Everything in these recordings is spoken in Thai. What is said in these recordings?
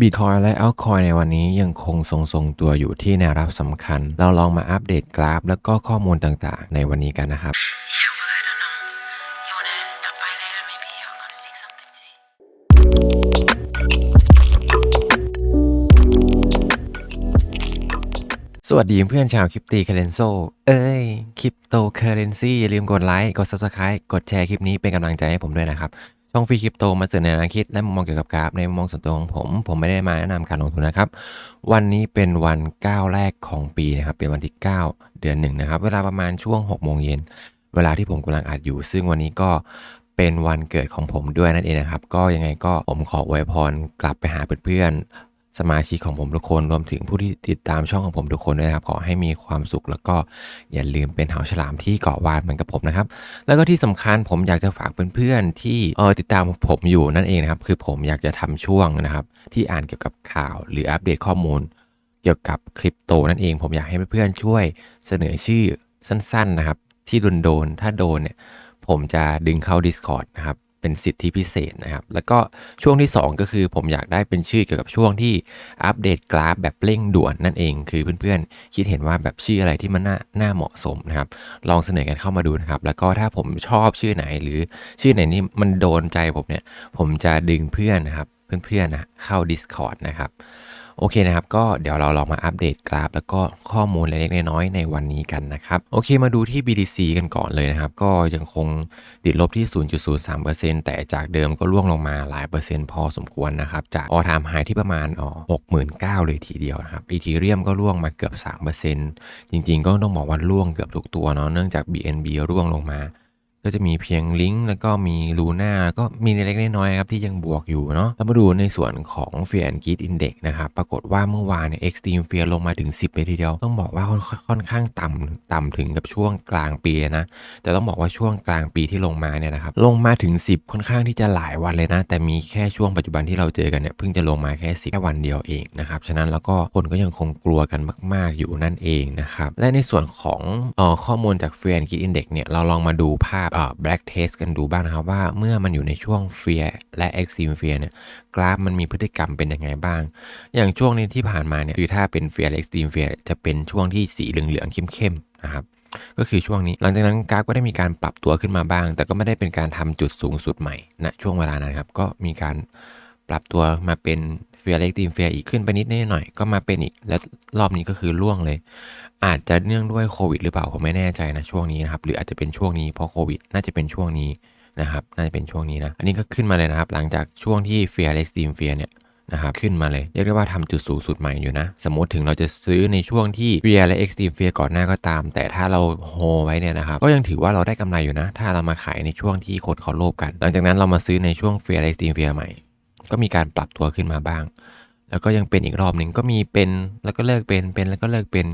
บิตคอยและอัลคอยในวันนี้ยังคงทรงๆตัวอยู่ที่แนวรับสำคัญ เราลองมาอัปเดตกราฟ แล้วก็ข้อมูลต่างๆ ในวันนี้กันนะครับสวัสดีเพื่อนชาวคริปตีเคเรนโซ เอ้ย คริปโตเคเรนซีอย่าลืมกดไลค์ กด subscribe กดแชร์คลิปนี้เป็นกำลังใจให้ผมด้วยนะครับ ช่องฟรีคริปโตมาเสนอแนวคิดและมุมมองเกี่ยวกับกราฟในมุมมองส่วนตัวของผม ผมไม่ได้มาแนะนำการลงทุนนะครับ วันนี้เป็นวันก้าวแรกของปีนะครับ เป็นวันที่ 9 เดือนหนึ่งนะครับ เวลาประมาณช่วง6โมงเย็นเวลาที่ผมกำลังอัดอยู่ ซึ่งวันนี้ก็เป็นวันเกิดของผมด้วยนั่นเองนะครับ ก็ยังไงก็ผมขออวยพรกลับไปหาเพื่อน สมาชิกของผมทุกคนรวมถึงผู้ที่ติดตามช่องของผมทุกคนด้วยครับขอให้มีความสุข แล้วก็อย่าลืมเป็นเหาฉลามที่เกาะวานเหมือนกับผมนะครับ แล้วก็ที่สำคัญผมอยากจะฝากเพื่อนๆที่เออติดตามผมอยู่นั่นเองนะครับ คือผมอยากจะทำช่วงนะครับ ที่อ่านเกี่ยวกับข่าวหรืออัปเดตข้อมูล เกี่ยวกับคริปโตนั่นเอง ผมอยากให้เพื่อนๆช่วยเสนอชื่อสั้น ๆนะครับ ที่โดนโดนๆถ้าโดนเนี่ยผมจะดึงเข้า Discord นะครับ เป็นสิทธิพิเศษนะครับ แล้วก็ช่วงที่ 2 ก็คือผมอยากได้เป็นชื่อเกี่ยวกับช่วงที่อัปเดตกราฟแบบเร่งด่วนนั่นเอง คือเพื่อนๆ คิดเห็นว่าแบบชื่ออะไรที่มันน่าน่าเหมาะสมนะครับ ลองเสนอกันเข้ามาดูนะครับ แล้วก็ถ้าผมชอบชื่อไหนหรือชื่อไหนนี่มันโดนใจผมเนี่ย ผมจะดึงเพื่อนนะครับ เพื่อนๆนะเข้า Discord นะครับ โอเคนะครับ ก็เดี๋ยวเราลองมาอัปเดตกราฟ แล้วก็ข้อมูลเล็กๆน้อยๆในวันนี้กันนะครับ โอเคมาดูที่ BTC กันก่อนเลยนะครับ ก็ยังคงติดลบที่ 0.03%แต่จากเดิมก็ร่วงลงมาหลายเปอร์เซ็นต์พอสมควรนะครับ จากออทามไฮที่ประมาณอ๋อ69,000 เลยทีเดียวนะครับอีทีเรียมก็ร่วงมาเกือบ 3%จริงๆ ก็ต้องบอกว่าร่วงเกือบทุกตัวเนาะเนื่องจาก BNB ร่วงลงมา ก็จะมีเพียงลิงก์แล้วก็มีลูน่าก็มีเล็กน้อยครับที่ยังบวกอยู่เนาะแล้วมาดูในส่วนของ Fear and Greed Index นะครับ ปรากฏว่าเมื่อวานเนี่ย Extreme Fear ลงมาถึง 10 เลยทีเดียว ต้องบอกว่าค่อนค่อนข้างต่ำต่ำถึงกับช่วงกลางปีนะ แต่ต้องบอกว่าช่วงกลางปีที่ลงมาเนี่ยนะครับ ลงมาถึง 10 ค่อนข้างที่จะหลายวันเลยนะ แต่มีแค่ช่วงปัจจุบันที่เราเจอกันเนี่ยเพิ่งจะลงมาแค่10แค่วันเดียวเองนะครับ ฉะนั้นแล้วก็คนก็ยังคงกลัวกันมาก ๆอยู่นั่นเองนะครับ และในส่วนของออข้อมูลจาก Fear and Greed Index เนี่ยเราลองมาดูภาพแบล็กเทสกันดูบ้างนะครับว่าเมื่อมันอยู่ในช่วงเฟียและเอ็กซีมเฟียเนี่ยกราฟมันมีพฤติกรรมเป็นยังไงบ้าง อย่างช่วงนี้ที่ผ่านมาเนี่ยคือถ้าเป็นเฟียและเอ็กซีมเฟียจะเป็นช่วงที่สีเหลืองๆเข้มๆนะครับก็คือช่วงนี้หลังจากนั้นกราฟก็ได้มีการปรับตัวขึ้นมาบ้าง แต่ก็ไม่ได้เป็นการทำจุดสูงสุดใหม่ณช่วงเวลานั้นครับก็มีการ ปรับตัวมาเป็นเฟียร์เล็กตีมเฟียอีกขึ้นไปนิดนิดหน่อยก็มาเป็นอีก แล้วรอบนี้ก็คือล่วงเลย อาจจะเนื่องด้วยโควิดหรือเปล่าผมไม่แน่ใจนะช่วงนี้นะครับ หรืออาจจะเป็นช่วงนี้เพราะโควิดน่าจะเป็นช่วงนี้นะครับน่าจะเป็นช่วงนี้นะอันนี้ก็ขึ้นมาเลยนะครับ หลังจากช่วงที่เฟียร์เล็กตีมเฟียเนี่ยนะครับขึ้นมาเลยเรียกได้ว่าทำจุดสูงสุดใหม่อยู่นะ สมมติถึงเราจะซื้อในช่วงที่เฟียและ Extreme Fear ก่อนหน้าก็ตาม แต่ถ้าเราโฮไว้เนี่ยนะครับก็ยังถือว่าเราได้กำไรอยู่นะ ถ้าเรามาขายในช่วงที่คนเขาโลภกัน หลังจากนั้นเรามาซื้อในช่วงเฟียและ Extreme Fear ใหม่ ก็มีการปรับตัวขึ้นมาบ้าง แล้วก็ยังเป็นอีกรอบหนึ่งก็มีเป็นแล้วก็เลิกเป็นเป็นแล้วก็เลิกเป็น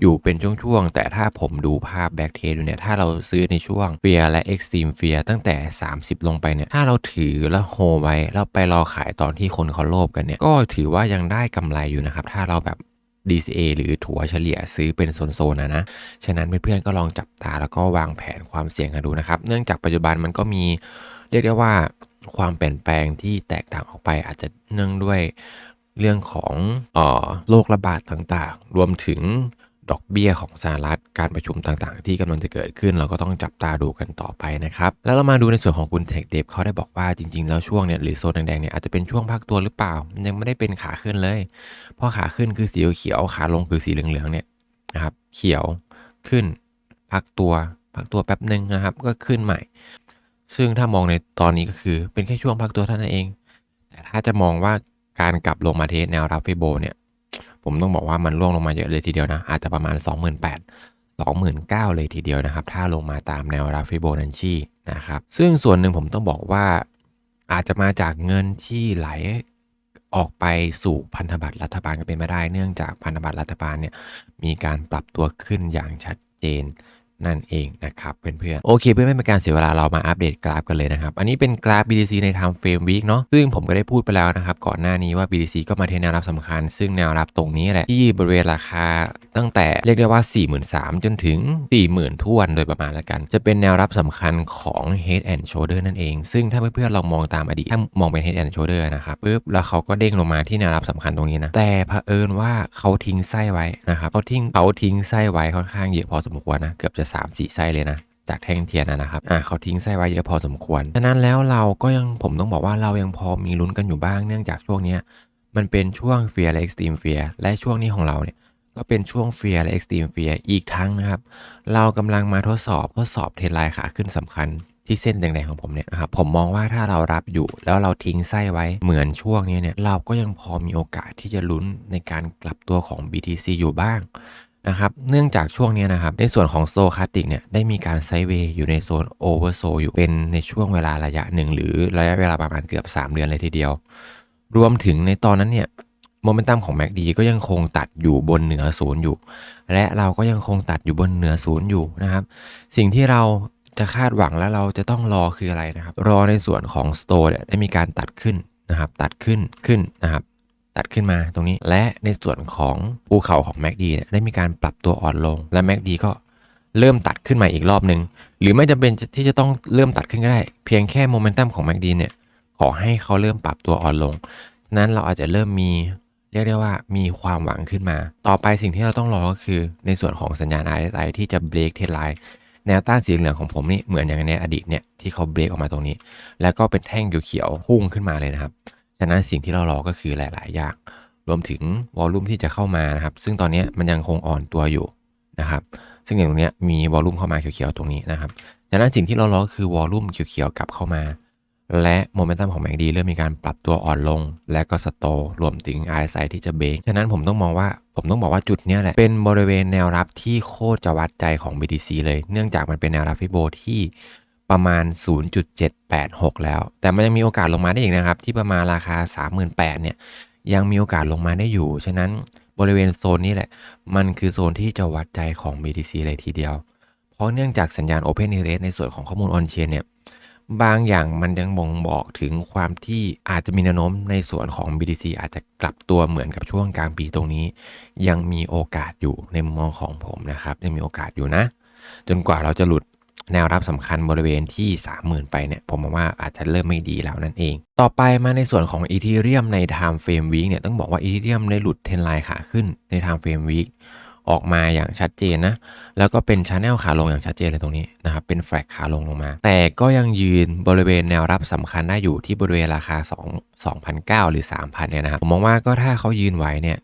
อยู่เป็นช่วงๆ แต่ถ้าผมดูภาพแบ็กเทสดูเนี่ย ถ้าเราซื้อในช่วงเฟียและ Extreme Fear ตั้งแต่ 30 ลงไปเนี่ย ถ้าเราถือแล้วโฮไว้แล้วไปรอขายตอนที่คนเขาโลภกันเนี่ย ก็ถือว่ายังได้กำไรอยู่นะครับ ถ้าเราแบบ DCA หรือถัวเฉลี่ยซื้อเป็นโซนๆนะนะ ฉะนั้นเพื่อนๆก็ลองจับตาแล้วก็วางแผนความเสี่ยงกันดูนะครับ เนื่องจากปัจจุบันมันก็มีเรียกได้ว่า ความเปลี่ยนแปลงที่แตกต่างออกไปอาจจะเนื่องด้วยเรื่องของอ่อโรคระบาดต่างๆ รวมถึงดอกเบี้ยของสหรัฐการประชุมต่างๆ ที่กำลังจะเกิดขึ้น เราก็ต้องจับตาดูกันต่อไปนะครับ แล้วเรามาดูในส่วนของคุณเทคเดฟเขาได้บอกว่าจริงๆ แล้วช่วงเนี่ยหรือโซนแดงๆเนี่ยอาจจะเป็นช่วงพักตัวหรือเปล่ามันยังไม่ได้เป็นขาขึ้นเลย เพราะขาขึ้นคือสีเขียวขาลงคือสีเหลืองๆเนี่ยนะครับเขียวขึ้น พักตัว พักตัวแป๊บหนึ่งนะครับ ก็ขึ้นใหม่ ซึ่งถ้ามองในตอนนี้ก็คือเป็นแค่ช่วงพักตัวเท่านั้นเอง แต่ถ้าจะมองว่าการกลับลงมาเทสแนวรับฟิโบเนี่ย ผมต้องบอกว่ามันร่วงลงมาเยอะเลยทีเดียวนะ อาจจะประมาณ 28,000 29,000 เลยทีเดียวนะครับ ถ้าลงมาตามแนวราฟิโบนันชีนะครับ ซึ่งส่วนหนึ่งผมต้องบอกว่า อาจจะมาจากเงินที่ไหลออกไปสู่พันธบัตรรัฐบาลก็เป็นไม่ได้ เนื่องจากพันธบัตรรัฐบาลเนี่ยมีการปรับตัวขึ้นอย่างชัดเจน นั่นเองนะครับเพื่อนๆโอเค เพื่อไม่เป็นการเสียเวลาเรามาอัปเดตกราฟกันเลยนะครับ อันนี้เป็นกราฟ BTC ใน time frame week เนาะซึ่งผมก็ได้พูดไปแล้วนะครับ ก่อนหน้านี้ว่า BTC ก็มาเทแนวรับสำคัญ ซึ่งแนวรับตรงนี้แหละ ที่บริเวณราคาตั้งแต่เรียกได้ว่า 43,000จนถึง 40,000ทวนโดยประมาณแล้วกัน จะเป็นแนวรับสำคัญของ Head and Shoulder นั่นเอง ซึ่งถ้าเพื่อนๆเรามองตามอดีตถ้ามองเป็น Head and Shoulder นะครับปุ๊บแล้วเขาก็เด้งลงมาที่แนวรับสำคัญตรงนี้นะแต่เผอิญว่าเขาทิ้งไส้ไว้นะครับเขาทิ้งเขาทิ้งไส้ไว้ค่อนข้างเยอะพอสมควรนะเกือบจะ3 4ไส้เลยนะ จากแท่งเทียนนะครับอ่าเขาทิ้งไส้ไว้เยอะพอสมควรฉะนั้นแล้วเราก็ยังผมต้องบอกว่าเรายังพอมีลุ้นกันอยู่บ้างเนื่องจากช่วงนี้มันเป็นช่วงเฟียและเอ็กซ์ตรีมเฟียและช่วงนี้ของเราเนี่ยก็เป็นช่วงเฟียและเอ็กซ์ตรีมเฟียอีกทั้งนะครับ เรากำลังมาทดสอบทดสอบเทรนไลน์ขาขึ้นสำคัญที่เส้นแดงๆของผมเนี่ยครับผมมองว่าถ้าเรารับอยู่แล้วเราทิ้งไส้ไว้เหมือนช่วงนี้เนี่ยเราก็ยังพอมีโอกาสที่จะลุ้นในการกลับตัวของ BTC อยู่บ้าง นะครับ เนื่องจากช่วงนี้นะครับ ในส่วนของโซคาติกเนี่ยได้มีการไซด์เวย์อยู่ในโซนโอเวอร์โซอยู่เป็นในช่วงเวลาระยะหนึ่งหรือระยะเวลาประมาณเกือบ 3 เดือนเลยทีเดียว รวมถึงในตอนนั้นเนี่ยโมเมนตัมของ MACD ก็ยังคงตัดอยู่บนเหนือศูนย์อยู่ และเราก็ยังคงตัดอยู่บนเหนือศูนย์อยู่นะครับ สิ่งที่เราจะคาดหวังและเราจะต้องรอคืออะไรนะครับ รอในส่วนของสโตร์เนี่ยได้มีการตัดขึ้นนะครับ ตัดขึ้นขึ้นนะครับ ตัดขึ้นมาตรงนี้ และในส่วนของภูเขาของ MACD เนี่ยได้มีการปรับตัวอ่อนลง และ MACD ก็เริ่มตัดขึ้นมาอีกรอบหนึ่งหรือไม่จำเป็นที่จะต้องเริ่มตัดขึ้นก็ได้ เพียงแค่โมเมนตัมของ MACD เนี่ยขอให้เขาเริ่มปรับตัวอ่อนลงฉะนั้นเราอาจจะเริ่มมีเรียกได้ว่ามีความหวังขึ้นมา ต่อไปสิ่งที่เราต้องรอก็คือในส่วนของสัญญาณ RSI ที่จะเบรกเทรไลน์แนวต้านสีเหลืองของผมนี่เหมือนอย่างในอดีตเนี่ยที่เขาเบรกออกมาตรงนี้ แล้วก็เป็นแท่งเขียวๆพุ่งขึ้นมาเลยนะครับ ฉะนั้นสิ่งที่เรารอก็คือหลาย ๆ อย่าง รวมถึงวอลลุ่มที่จะเข้ามานะครับ ซึ่งตอนนี้มันยังคงอ่อนตัวอยู่นะครับ ซึ่งอย่างตรงนี้มีวอลลุ่มเข้ามาเขียว ๆ ตรงนี้นะครับ ฉะนั้นสิ่งที่เรารอคือวอลลุ่มเขียว ๆ กลับเข้ามา และโมเมนตัมของแม d ดีเริ่มมีการปรับตัวอ่อนลง และก็สโตรวมถึง RSI ที่จะเบรกฉะนั้นผมต้องมองว่าผมต้องบอกว่าจุดนี้แหละ เป็นบริเวณแนวรับที่โคตรจะวัดใจของ BTC เลย เนื่องจากมันเป็นแนวรับฟิโบที่ ประมาณ 0.786 แล้ว แต่มันยังมีโอกาสลงมาได้อีกนะครับ ที่ประมาณราคา 38,000เนี่ย ยังมีโอกาสลงมาได้อยู่ ฉะนั้นบริเวณโซนนี้แหละ มันคือโซนที่จะวัดใจของ BTC เลยทีเดียว เพราะเนื่องจากสัญญาณ Open Interest ในส่วนของข้อมูล On Chain เนี่ย บางอย่างมันยังบ่งบอกถึงความที่อาจจะมีแนวโน้มในส่วนของ BTC อาจจะกลับตัวเหมือนกับช่วงกลางปีตรงนี้ ยังมีโอกาสอยู่ในมุมมองของผมนะครับ ยังมีโอกาสอยู่นะ จนกว่าเราจะหลุด แนวรับสำคัญบริเวณที่ 30,000 ไปเนี่ยผมมองว่าอาจจะเริ่มไม่ดีแล้วนั่นเอง ต่อไปมาในส่วนของ Ethereum ใน Time Frame Week เนี่ยต้องบอกว่า Ethereum ได้หลุดเทนไลน์ขาขึ้นใน Time Frame Week ออกมาอย่างชัดเจนนะ แล้วก็เป็นช n แนลขาลงอย่างชัดเจนเลยตรงนี้นะครับ เป็นแฟลกขาลงลงมา แต่ก็ยังยืนบริเวณแนวรับสำคัญได้อยู่ที่บริเวณราคา 2 2 0 0 หรือ 3,000 เนี่ยนะครับ ผมมองว่าก็ถ้าเขายืนไหวเนี่ย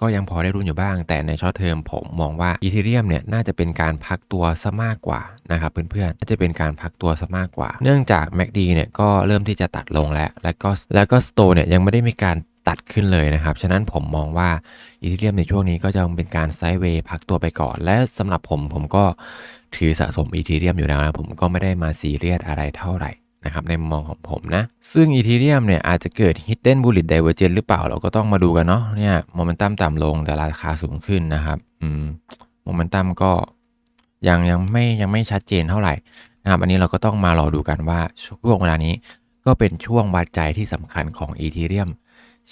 ก็ยังพอได้รุ่นอยู่บ้าง แต่ในช็อตเทอมผมมองว่าอีเทเรียมเนี่ยน่าจะเป็นการพักตัวซะมากกว่านะครับเพื่อนๆน่าจะเป็นการพักตัวซะมากกว่า เนื่องจาก MACD เนี่ยก็เริ่มที่จะตัดลงแล้ว แล้วก็แล้วก็สโตเนี่ยยังไม่ได้มีการตัดขึ้นเลยนะครับ ฉะนั้นผมมองว่าอีเทเรียมในช่วงนี้ก็จะเป็นการไซด์เวย์พักตัวไปก่อน และสำหรับผมผมก็ถือสะสมอีเทเรียมอยู่แล้วนะผมก็ไม่ได้มาซีเรียสอะไรเท่าไหร่ นะครับในมุมมองของผมนะ ซึ่งอีเทเรียมเนี่ยอาจจะเกิด Hidden Bullet Divergence หรือเปล่าเราก็ต้องมาดูกันเนาะเนี่ยโมเมนตัมต่ำลงแต่ราคาสูงขึ้นนะครับอืมโมเมนตัมก็ยังยังไม่ยังไม่ชัดเจนเท่าไหร่นะครับอันนี้เราก็ต้องมารอดูกันว่าช่วงเวลานี้ก็เป็นช่วงวัดใจที่สำคัญของอีเทเรียม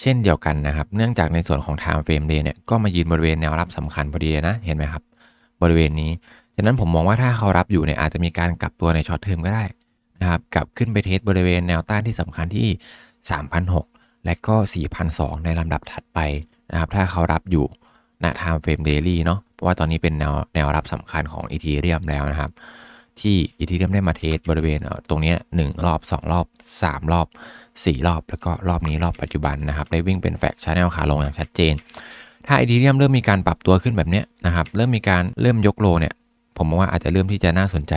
เช่นเดียวกันนะครับ เนื่องจากในส่วนของ Time Frame Day เนี่ยก็มายืนบริเวณแนวรับสำคัญพอดีนะ เห็นไหมครับ บริเวณนี้ ฉะนั้นผมมองว่าถ้าเขารับอยู่เนี่ยอาจจะมีการกลับตัวในช็อตเทอมก็ได้ นะครับกลับขึ้นไปเทสบริเวณแนวต้านที่สำคัญที่ 3,006 และก็ 4,002 ในลำดับถัดไปนะครับถ้าเขารับอยู่ณ Time Frame Daily เนาะเพราะว่าตอนนี้เป็นแนวแนวรับสำคัญของ Ethereum แล้วนะครับ ที่ Ethereum ได้มาเทสบริเวณตรงนี้1รอบ 2 รอบ 3 รอบ 4 รอบ แล้วก็รอบนี้รอบปัจจุบันนะครับ ได้วิ่งเป็นแฟกช n แนลขาลงอย่างชัดเจน ถ้า Ethereum เริ่มมีการปรับตัวขึ้นแบบนี้นะครับ เริ่มมีการเริ่มยกโลเนี่ยผมมองว่าอาจจะเริ่มที่จะน่าสนใจ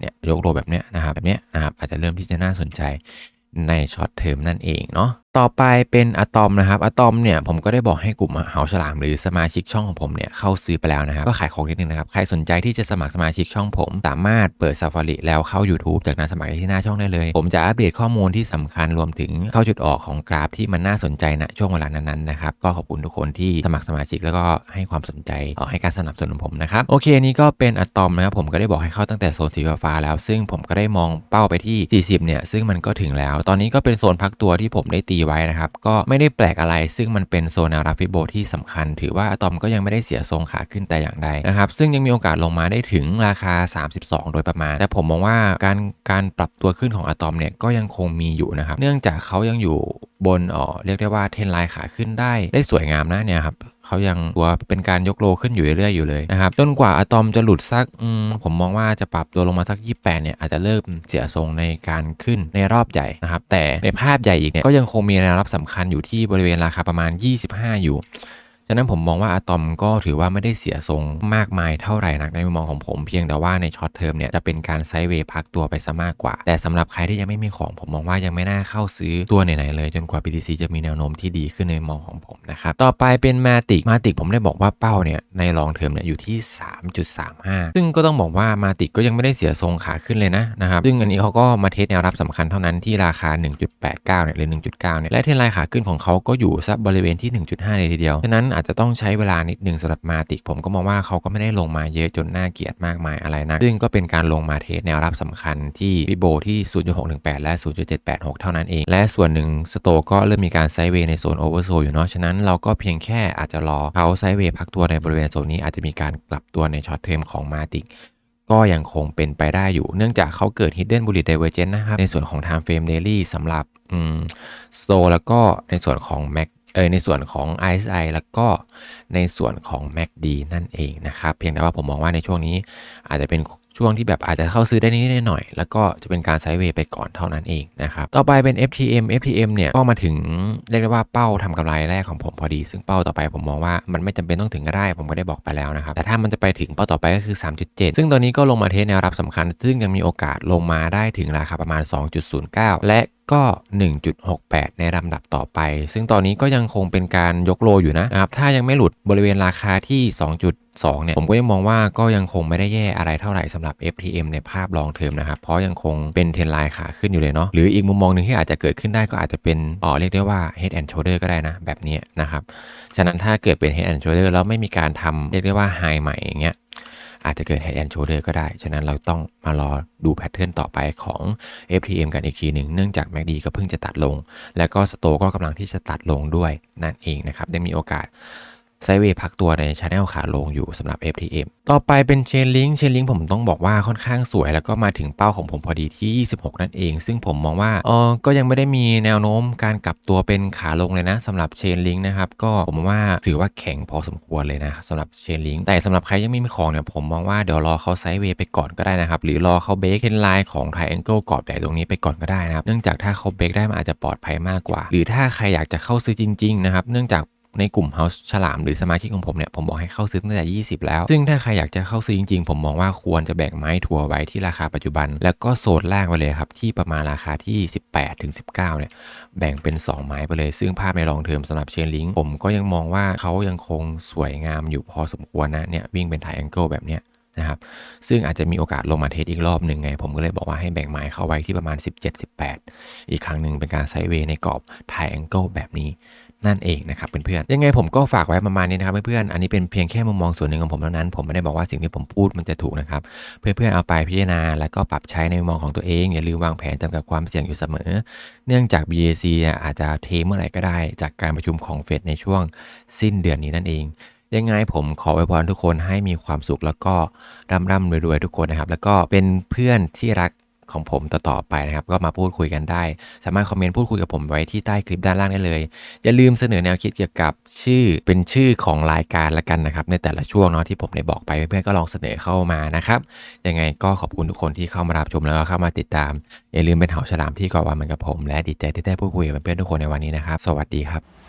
เนี่ยยกโลแบบเนี้ยนะครับแบบเนี้ยนะครับอาจจะเริ่มที่จะน่าสนใจในช็อตเทอมนั่นเองเนาะต่อไปเป็นอะตอมนะครับอะตอมเนี่ยผมก็ได้บอกให้กลุ่มเหาฉลามหรือสมาชิกช่องของผมเนี่ยเข้าซื้อไปแล้วนะครับก็ขายของนิดนึงนะครับใครสนใจที่จะสมัครสมาชิกช่องผม สามารถเปิด Safari แล้วเข้า YouTube จากนั้นสมัครได้ที่หน้าช่องได้เลย ผมจะอัปเดตข้อมูลที่สำคัญรวมถึงเข้าจุดออกของกราฟที่มันน่าสนใจณช่วงเวลานั้นๆนะครับก็ขอบคุณทุกคนที่สมัครสมาชิกแล้วก็ให้ความสนใจออให้การสนับสนุนผมนะครับโอเคนี่ก็เป็นอะตอมนะครับผมก็ได้บอกให้เข้าตั้งแต่โซนสีฟ้าแล้ว ซึ่งผมก็ได้มองเป้าไปที่ 40เนี่ยซึ่งมันก็ถึงแล้ว ตอนนี้ก็เป็นโซนพักตัวที่ผมได้ตีไว้นะครับ ก็ไม่ได้แปลกอะไร ซึ่งมันเป็นโซนแนวรับฟิโบที่สำคัญ ถือว่าอะตอมก็ยังไม่ได้เสียทรงขาขึ้นแต่อย่างใดนะครับ ซึ่งยังมีโอกาสลงมาได้ถึงราคา 32 โดยประมาณ แต่ผมมองว่าการการปรับตัวขึ้นของอะตอมเนี่ยก็ยังคงมีอยู่นะครับ เนื่องจากเขายังอยู่บนอ๋อเรียกได้ว่าเทรนไลน์ขาขึ้นได้ได้สวยงามนะเนี่ยครับ เขายังตัวเป็นการยกโลขึ้นอยู่เรื่อยๆอยู่เลยนะครับจนกว่าอะตอมจะหลุดสักผมมองว่าจะปรับตัวลงมาสัก 28 เนี่ยอาจจะเริ่มเสียทรงในการขึ้นในรอบใหญ่นะครับแต่ในภาพใหญ่อีกเนี่ยก็ยังคงมีแนวรับสำคัญอยู่ที่บริเวณราคาประมาณ 25 อยู่ ฉะนั้นผมมองว่าอะตอมก็ถือว่าไม่ได้เสียทรงมากมายเท่าไหร่นักในมุมมองของผมเพียงแต่ว่าในช็อตเทอมเนี่ยจะเป็นการไซด์เวย์พักตัวไปซะมากกว่า แต่สำหรับใครที่ยังไม่มีของผมมองว่ายังไม่น่าเข้าซื้อตัวไหนๆเลย จนกว่า BTC จะมีแนวโน้มที่ดีขึ้นในมุมมองของผมนะครับต่อไปเป็นมาติกมาติกผมได้บอกว่าเป้าเนี่ยในลองเทอมเนี่ยอยู่ที่ 3.35 ซึ่งก็ต้องบอกว่ามาติกก็ยังไม่ได้เสียทรงขาขึ้นเลยนะนะครับซึ่งอันนี้เขาก็มาเทสแนวรับสำคัญเท่านั้นที่ราคา 1.89เนี่ยหรือ 1.9เนี่ยและเทรนไลน์ขาขึ้นของเขาก็อยู่สักบริเวณที่ 1.5 เลยทีเดียวฉะนั้นอาจจะต้องใช้เวลานิดหนึ่งสำหรับมาติก ผมก็มองว่าเขาก็ไม่ได้ลงมาเยอะจนน่าเกลียดมากมายอะไรนะซึ่งก็เป็นการลงมาเทสแนวรับสำคัญที่วิโบที่ 0.618 และ 0.786 เท่านั้นเอง และส่วนหนึ่งสโตก็เริ่มมีการไซด์เวย์ในโซนโอเวอร์โซอยู่เนาะฉะนั้นเราก็เพียงแค่อาจจะรอเขาไซด์เวย์พักตัวในบริเวณโซนนี้อาจจะมีการกลับตัวในช็อตเทอมของมาติกก็ยังคงเป็นไปได้อยู่ เนื่องจากเขาเกิด Hidden Bullet Divergence นะครับ ในส่วนของ Time Frame Daily สำหรับอืม Slow แล้วก็ในส่วนของ Mac เออในส่วนของ RSI แล้วก็ในส่วนของ MACD นั่นเองนะครับ เพียงแต่ว่าผมมองว่าในช่วงนี้อาจจะเป็นช่วงที่แบบอาจจะเข้าซื้อได้นิดหน่อย แล้วก็จะเป็นการไซด์เวย์ไปก่อนเท่านั้นเองนะครับ ต่อไปเป็น FTM FTM เนี่ยก็มาถึงเรียกได้ว่าเป้าทำกำไรแรกของผมพอดี ซึ่งเป้าต่อไปผมมองว่ามันไม่จำเป็นต้องถึงก็ได้ ผมก็ได้บอกไปแล้วนะครับ แต่ถ้ามันจะไปถึงเป้าต่อไปก็คือ 3.7 ซึ่งตอนนี้ก็ลงมาเทสแนวรับสำคัญ ซึ่งยังมีโอกาสลงมาได้ถึงราคาประมาณ 2.09 และ ก็ 1.68 ในลำดับต่อไป ซึ่งตอนนี้ก็ยังคงเป็นการยกโลอยู่นะนะครับ ถ้ายังไม่หลุดบริเวณราคาที่ 2.2 เนี่ย ผมก็ยังมองว่าก็ยังคงไม่ได้แย่อะไรเท่าไหร่สำหรับ FTM ในภาพลองเทอมนะครับ เพราะยังคงเป็นเทรนไลน์ขาขึ้นอยู่เลยเนาะ หรืออีกมุมมองหนึ่งที่อาจจะเกิดขึ้นได้ก็อาจจะเป็นอ๋อเรียกได้ว่า head and shoulder ก็ได้นะ แบบนี้นะครับ ฉะนั้นถ้าเกิดเป็น head and shoulder แล้วไม่มีการทำเรียกได้ว่า high ใหม่อย่างเงี้ย อาจจะเกิด head and shoulder ก็ได้ ฉะนั้นเราต้องมารอดูแพทเทิร์นต่อไปของ FTM กันอีกทีหนึ่งเนื่องจาก MACD ก็เพิ่งจะตัดลง แล้วก็สโตก็กำลังที่จะตัดลงด้วยนั่นเองนะครับยังมีโอกาส ไซเวย์พักตัวในช anel ขาลงอยู่สำหรับ FTM ต่อไปเป็นเชนลิงเชนลิงผมต้องบอกว่าค่อนข้างสวย แล้วก็มาถึงเป้าของผมพอดีที่ 26 นั่นเอง ซึ่งผมมองว่าเออก็ยังไม่ได้มีแนวโน้มการกลับตัวเป็นขาลงเลยนะสำหรับเชนลิงนะครับก็ผมว่าถือว่าแข็งพอสมควรเลยนะสำหรับเชนลิงแต่สำหรับใครยังไม่มีของเนี่ยผมมองว่าเดี๋ยวรอเขาไซเวย์ไปก่อนก็ได้นะครับหรือรอเขาเบรกเทนไลน์ของ Triangle กรอบใหญ่ตรงนี้ไปก่อนก็ได้นะครับเนื่องจากถ้าเขาเบรกได้มันอาจจะปลอดภัยมากกว่า หรือถ้าใครอยากจะเข้าซื้อจริงๆนะครับเนื่องจาก ในกลุ่ม House ฉลามหรือสมาชิกของผมเนี่ยผมบอกให้เข้าซื้อตั้งแต่ 20 แล้ว ซึ่งถ้าใครอยากจะเข้าซื้อจริงๆ ผมมองว่าควรจะแบ่งไม้ทัวร์ไว้ที่ราคาปัจจุบัน แล้วก็โซนล่างไปเลยครับ ที่ประมาณราคาที่ 18ถึง19 เนี่ย แบ่งเป็น 2 ไม้ไปเลย ซึ่งภาพในลองเทอมสำหรับเชนลิงผมก็ยังมองว่าเขายังคงสวยงามอยู่พอสมควรนะเนี่ยวิ่งเป็นไทแองเกิลแบบเนี้ยนะครับซึ่งอาจจะมีโอกาสลงมาเทสอีกรอบหนึ่งไง ผมก็เลยบอกว่าให้แบ่งไม้เข้าไว้ที่ประมาณ 17-18 อีกครั้งหนึ่งเป็นการไซเวย์ในกรอบไทแองเกิลแบบนี้ นั่นเองนะครับเพื่อนๆยังไงผมก็ฝากไว้ประมาณนี้นะครับเพื่อนๆอันนี้เป็นเพียงแค่มุมมองส่วนหนึ่งของผมเท่านั้น ผมไม่ได้บอกว่าสิ่งที่ผมพูดมันจะถูกนะครับเพื่อนๆเอาไปพิจารณา แล้วก็ปรับใช้ในมุมมองของตัวเองอย่าลืมวางแผนจำกัดความเสี่ยงอยู่เสมอ เนื่องจาก BAC อะอาจจะเทเมื่อไหร่ก็ได้ จากการประชุมของเฟดในช่วงสิ้นเดือนนี้นั่นเองยังไงผมขอไว้พรทุกคนให้มีความสุขแล้วก็ร่ำร่ำรวยๆทุกคนนะครับ แล้วก็เป็นเพื่อนที่รัก ของผมต่อๆไปนะครับ ก็มาพูดคุยกันได้ สามารถคอมเมนต์พูดคุยกับผมไว้ที่ใต้คลิปด้านล่างได้เลย อย่าลืมเสนอแนวคิดเกี่ยวกับชื่อเป็นชื่อของรายการละกันนะครับ ในแต่ละช่วงเนาะที่ผมได้บอกไปเพื่อนๆก็ลองเสนอเข้ามานะครับยังไงก็ขอบคุณทุกคนที่เข้ามารับชมแล้วก็เข้ามาติดตาม อย่าลืมเป็นเหาฉลามที่กาะวันเหมือนกับผม และดีใจที่ได้พูดคุยกับเพื่อนๆทุกคนในวันนี้นะครับ สวัสดีครับ